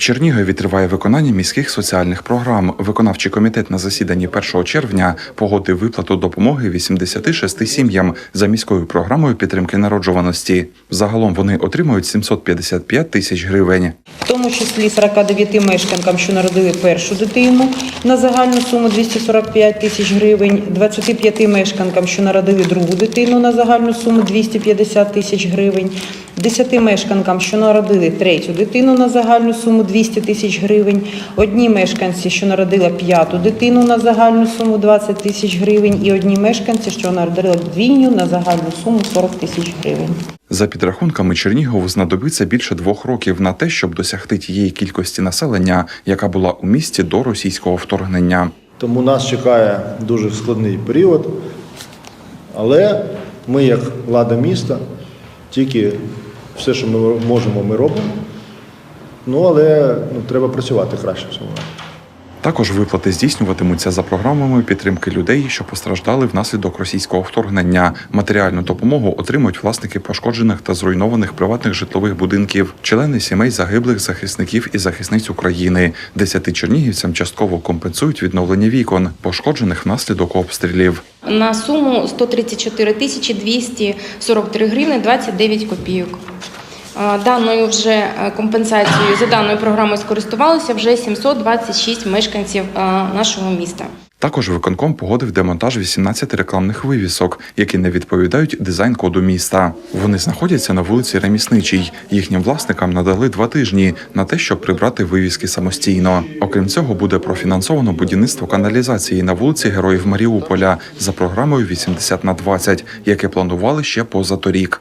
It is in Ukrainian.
Чернігові триває виконання міських соціальних програм. Виконавчий комітет на засіданні 1 червня погодив виплату допомоги 86 сім'ям за міською програмою підтримки народжуваності. Загалом вони отримують 755 тисяч гривень. в тому числі 49 мешканкам, що народили першу дитину на загальну суму 245 тисяч гривень, 25 мешканкам, що народили другу дитину на загальну суму 250 тисяч гривень, 10 мешканкам, що народили третю дитину на загальну суму 200 тисяч гривень, одній мешканці, що народила п'яту дитину на загальну суму 20 тисяч гривень, і одній мешканці, що народила двійню на загальну суму 40 тисяч гривень. За підрахунками Чернігову знадобиться більше двох років на те, щоб досягти тієї кількості населення, яка була у місті до російського вторгнення. Тому нас чекає дуже складний період. Але ми, як влада міста, тільки все, що ми можемо, ми робимо. Ну, але ну, треба працювати краще в цьому. Також виплати здійснюватимуться за програмами підтримки людей, що постраждали внаслідок російського вторгнення. Матеріальну допомогу отримують власники пошкоджених та зруйнованих приватних житлових будинків, члени сімей загиблих захисників і захисниць України. Десяти чернігівцям частково компенсують відновлення вікон, пошкоджених внаслідок обстрілів. на суму 134 тисячі 243 гривни 29 копійок. А, Даною вже е, компенсацією за даною програмою скористувалися вже 726 мешканців е, нашого міста. Також виконком погодив демонтаж 18 рекламних вивісок, які не відповідають дизайн-коду міста. Вони знаходяться на вулиці Ремісничій. Їхнім власникам надали два тижні на те, щоб прибрати вивіски самостійно. Окрім цього, буде профінансовано будівництво каналізації на вулиці Героїв Маріуполя за програмою 80 на 20, яке планували ще позаторік.